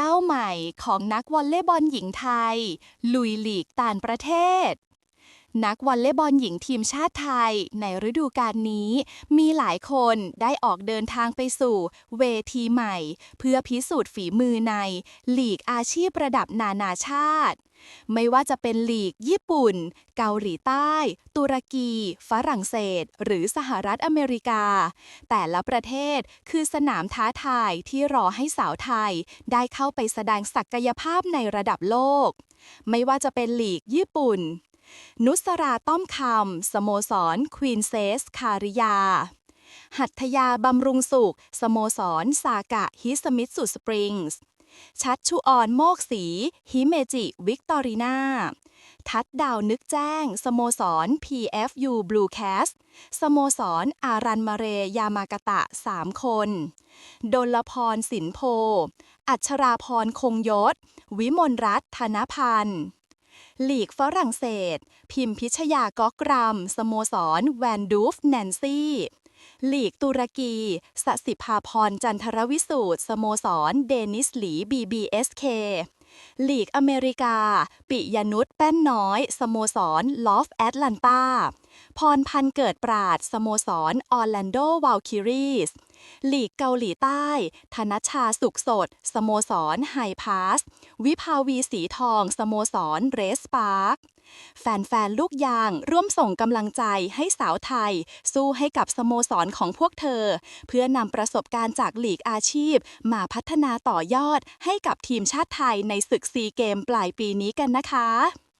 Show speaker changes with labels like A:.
A: ก้าวใหม่ของนักวอลเลย์บอลหญิงไทย ลุยหลีกต่างประเทศ นักวอลเลย์บอลหญิงทีมชาติไทย ในฤดูกาลนี้ มีหลายคนได้ออกเดินทางไปสู่เวทีใหม่ เพื่อพิสูจน์ฝีมือในหลีกอาชีพระดับนานาชาติ ไม่ว่าจะเป็นลีกญี่ปุ่น เกาหลีใต้ ตุรกี ฝรั่งเศส หรือสหรัฐอเมริกา แต่ละประเทศคือสนามท้าทายที่รอให้สาวไทย ได้เข้าไปแสดงศักยภาพในระดับโลก ไม่ว่าจะเป็นลีกญี่ปุ่น นุสราต้อมคำสโมสรควีนเซสคาริยาหัตถยาบำรุงสุข สโมสร สากะ ฮิสมิตสุสปริงส์ ชัดชุออนโมกสี ฮิเมจิ วิกตอรินาทัดดาวนึกแจ้ง สโมสร PFU Blue Cast สโมสร อารันมาเรยามากตะ 3 คน ดลพรสินโพ อัชราพรคงยศ วิมลรัตน์ธนพันธ์หลีกฝรั่งเศส พิมพิชยากอกรัมสโมสร แวนดูฟ แนนซี่ หลีกตุรกีสสิภาพรจันทรวิสูตรสโมสร เดนิสหลี BBSK ลีกอเมริกา ปิยนุษแป้นน้อย สโมสร ลอฟแอตแลนตาพรพันเกิดปราด สโมสร ออร์แลนโดวาลคิรีส หลีกเกาหลีใต้ ธนชาสุขสด สโมสรไฮพาส วิภาวีสีทอง สโมสรเรสปาร์ค แฟนๆ ลูกยางร่วมส่งกำลังใจให้สาวไทย สู้ให้กับสโมสรของพวกเธอ เพื่อนำประสบการณ์จากหลีกอาชีพ มาพัฒนาต่อยอดให้กับทีมชาติไทยในศึกซีเกมปลายปีนี้กันนะคะ